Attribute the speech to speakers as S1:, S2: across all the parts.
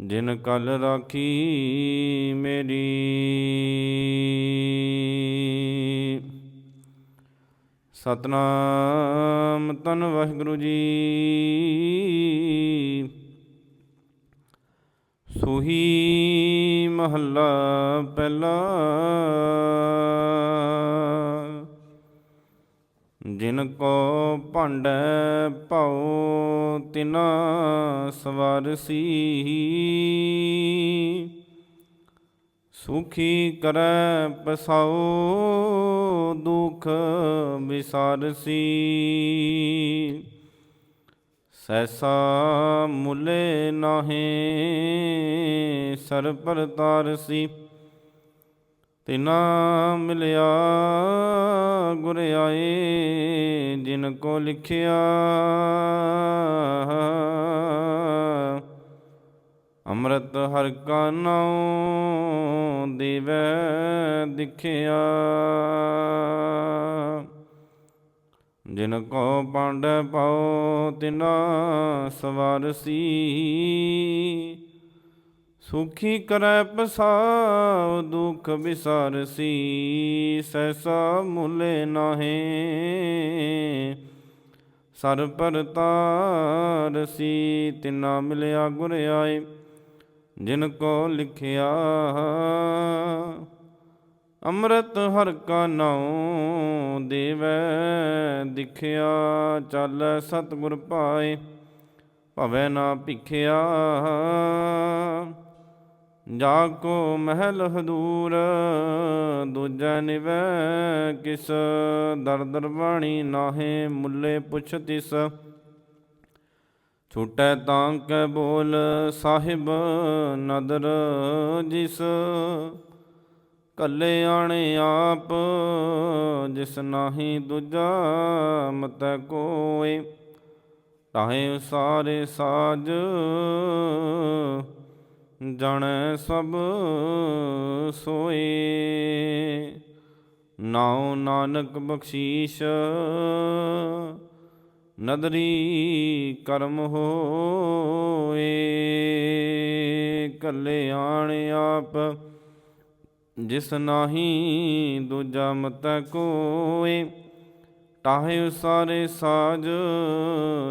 S1: ਜਿਨ ਕਲ ਰਾਖੀ ਮੇਰੀ। ਸਤਨਾਮ ਤਨ ਵਾਹਿਗੁਰੂ ਜੀ। ਸੋਹੀ ਮਹੱਲਾ ਪਹਿਲਾ। ਜਿਨ ਕੋ ਭਾਂਡੈ ਭਉ, ਤਿਨਾ ਸਵਾਰਸੀ ਸੁਖੀ ਕਰੈ ਪਸਾਉ, ਦੁਖ ਵਿਸਾਰਸੀ ਸੈਸਾ ਮੁਲੇ ਨਾਹੇ ਸਰ ਪਰ ਤਿਨਾ ਮਿਲਿਆ ਗੁਰ ਆਏ ਜਿਨ ਕੋ ਲਿਖਿਆ। ਅੰਮ੍ਰਿਤ ਹਰ ਕਾ ਨਾਉ ਦੇਵੈ ਦਿਖਿਆ। ਜਿਨ ਕੋ ਪੰਡ ਪਾਉ ਤਿਨਾ ਸਵਾਰਸੀ ਸੁਖੀ ਕਰੈ ਪਸਾਉ, ਦੁਖ ਵਿਸਾਰਸੀ ਸੈਸਾ ਮੁਲੇ ਨਾਹੇ। ਸਰ ਪਰ ਤਾਰਸੀ ਤਿਨਾ ਮਿਲਿਆ ਗੁਰ ਆਏ, ਜਿਨ ਕੋ ਲਿਖਿਆ। ਅੰਮ੍ਰਿਤ ਹਰ ਕਾ ਨਾਉ ਦੇਵੈ, ਦਿਖਿਆ ਚੱਲ ਸਤਿਗੁਰ ਪਾਏ, ਭਵੈ ਨਾ ਭਿਖਿਆ। ਜਾ ਕੋ ਮਹਿਲ ਹਦੂਰ, ਦੂਜੈ ਨਿਵੈ ਕਿਸ, ਦਰ ਦਰ ਬਾਣੀ ਨਾਹੇ ਮੁੱਲੇ ਪੁੱਛ ਤਿਸ। ਛੁਟੈ ਤਾਂ ਕੈ ਬੋਲ ਸਾਹਿਬ ਨਦਰ ਜਿਸ, ਕੱਲੇ ਆਣੇ ਆਪ ਜਿਸ ਨਾਹੀ ਦੂਜਾ ਮਤੈ ਕੋਏ। ਤਾਹੇ ਸਾਰੇ ਸਾਜ ਜਾਣੈ ਸਭ ਸੋਏ। ਨਾਉ ਨਾਨਕ ਬਖਸ਼ੀਸ਼, ਨਦਰੀ ਕਰਮ ਹੋਏ। ਕੱਲੇ ਆਣ ਆਪ, ਜਿਸ ਨਾਹੀ ਦੂਜਾ ਮਤੈ ਕੋਏ। ਤਾਹੇ ਸਾਰੇ ਸਾਜ,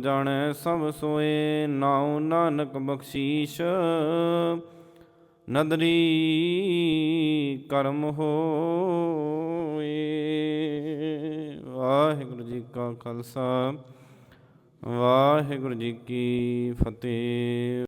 S1: ਜਾਣੈ ਸਭ ਸੋਏ, ਨਾਉ ਨਾਨਕ ਬਖਸ਼ੀਸ਼। ਨਦਰੀ ਕਰਮ ਹੋਏ। ਵਾਹਿਗੁਰੂ ਜੀ ਕਾ ਖਾਲਸਾ, ਵਾਹਿਗੁਰੂ ਜੀ ਕੀ ਫਤਿਹ।